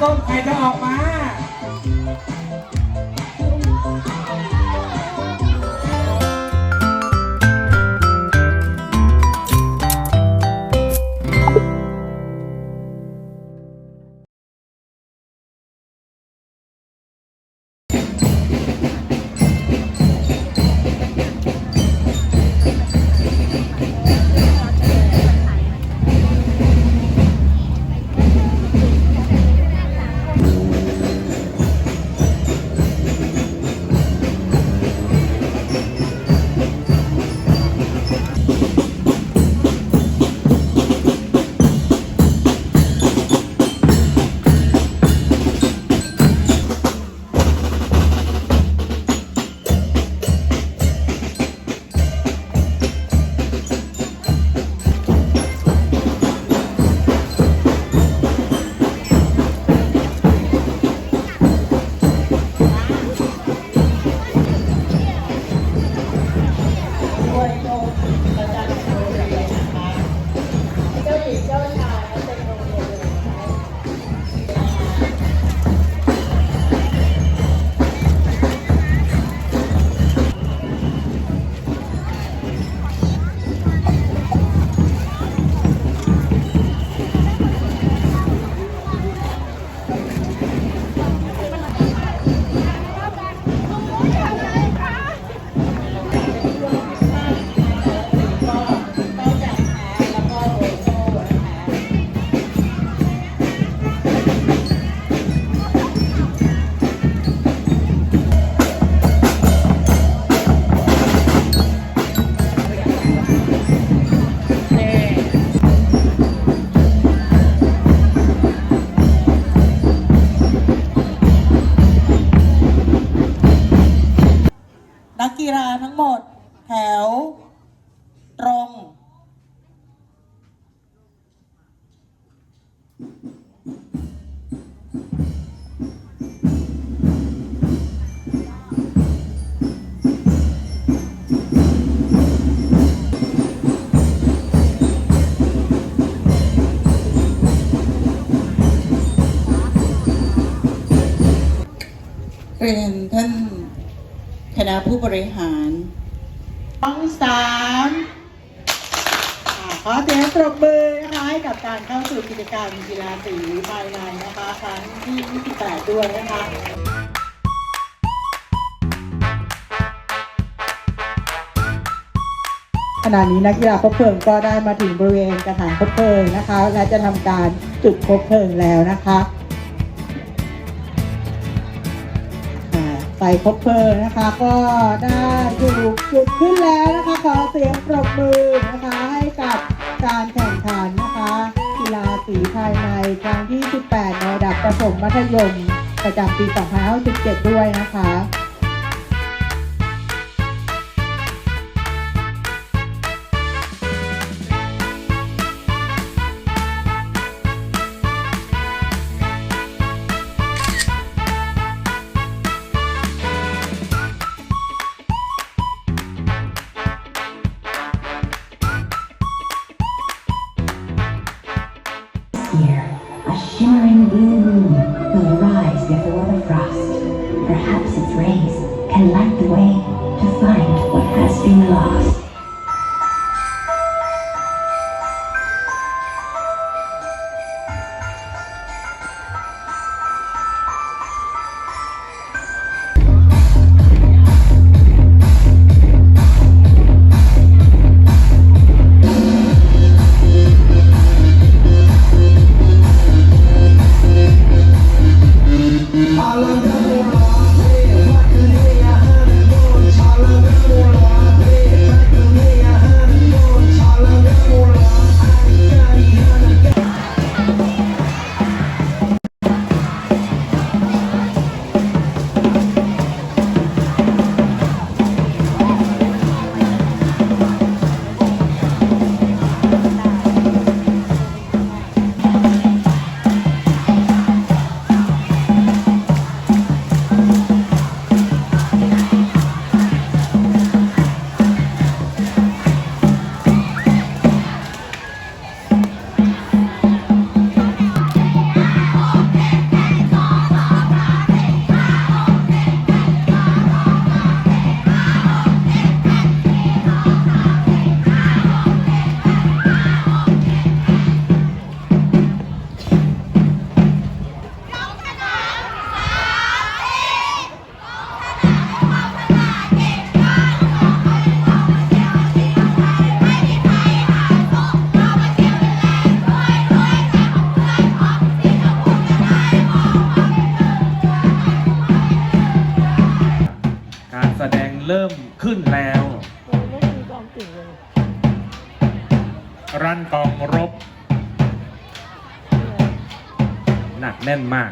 ส้มใครจะออกมา เรียนท่านคณะผู้บริหารท้องสามขอเสียงปรบมือ กับการเข้าสู่กิจกรรมกีฬาสีภายในนะคะครั้งที่ 28 ด้วยนะคะขณะนี้นักกีฬาคบเพลิงก็ได้มาถึงบริเวณกระถางคบเพลิงนะคะ และจะทำการจุดคบเพลิงแล้วนะคะอ่าไฟคบเพลิงนะคะ ก็ได้ถูกจุดขึ้นแล้วนะคะขอเสียงปรบมือนะคะให้กับการแข่งขัน สีภายในครั้งที่ 18 ในระดับประถมมัธยม ประจำปี 2567ด้วยนะคะ shimmering blue moon will rise before the frost. Perhaps its rays can light the way เริ่มขึ้นแล้ว ไม่มีความเก่งเลยรันกองรบ หนักแน่นมาก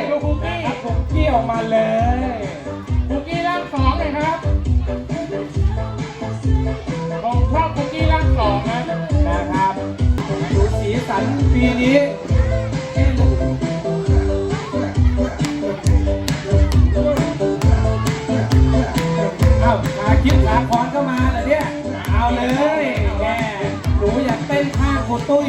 กี้ลูกคุกกี้นะครับคุกกี้ออกมาเลยคุกกี้ร่างสองเลยครับผมชอบคุกกี้ร่างสองนะ นะครับดูสีสันปีนี้เอ้าขาคิดขาคอนก็มาเหรอเนี่ย เอาเลยแกหนูอยากเต้นข้างโคตุ้ย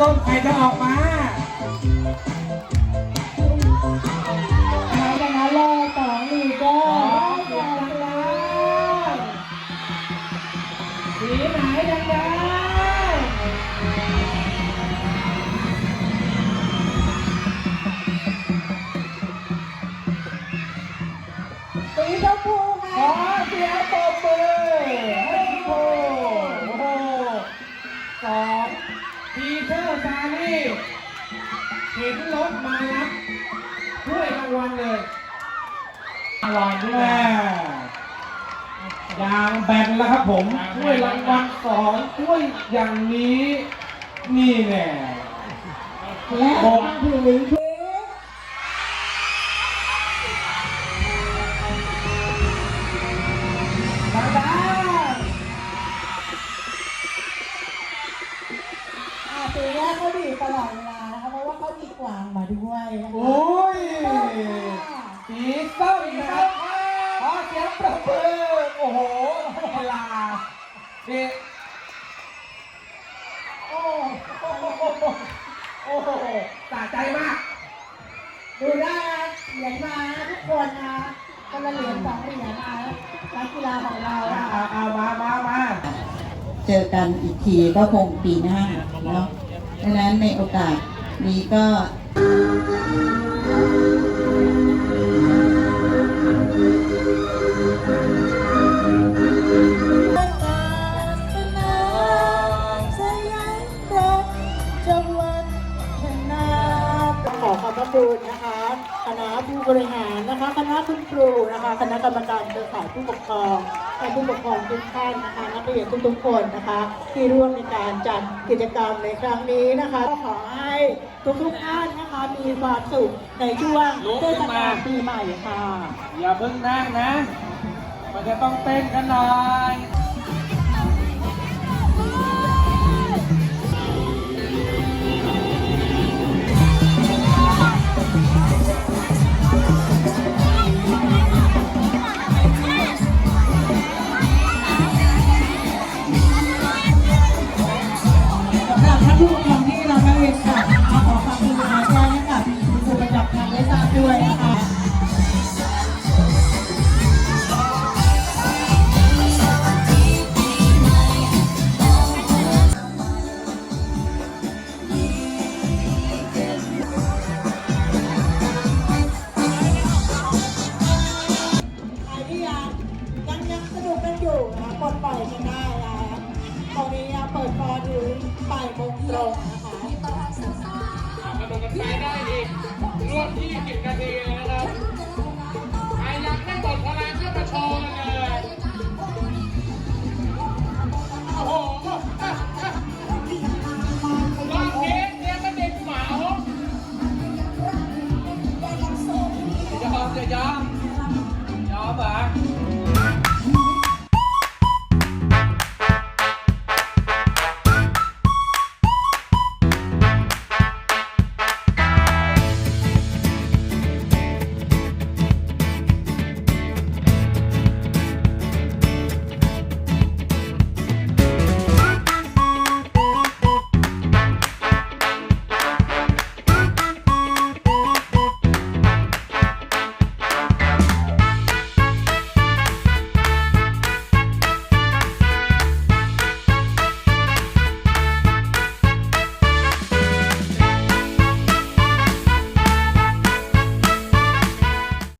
ส้มใครจะออกมา เห็นรถมารับถ้วยรางวัลเลยรางวัลด้วยยางแบนแล้วครับผมถ้วยรางวัลสองถ้วยอย่างนี้ นี่แน่และมาถึงที่มา ว่าเขามีกวางมาด้วยนะคะโอ้ยสีส้มนะครับขอเสียงปรบมือโอ้โหเวลานี่โอ้โหโอ้โหสะใจมาก ดูได้นะเหรียญมานะทุกคนนะคนละเหรียญสองเหรียญนะนักกีฬาของเราอะเอาเอามามามาเจอกันอีกทีก็คงปีหน้าเนาะดังนั้นในโอกาส นี้ก็ขอขอบพระคุณนะคะ คณะผู้บริหารนะคะ คณะคุณครูนะคะ คณะกรรมการเครือข่ายผู้ปกครอง ผู้ปกครองทุกท่านนะคะนักเรียนทุกๆคนนะคะ ที่ร่วมในการจัดกิจกรรมในครั้งนี้นะคะก็ขอให้ทุกๆท่านนะคะมีความสุขในช่วงเทศกาลปีใหม่ค่ะ อย่าเพิ่งนั่งนะ มันจะต้องเต้นกันหน่อย ทุกอย่างที่เราได้เรียนค่ะขอความกรุณาแจ้งให้กับคุณครูประจับทางได้ทราบด้วย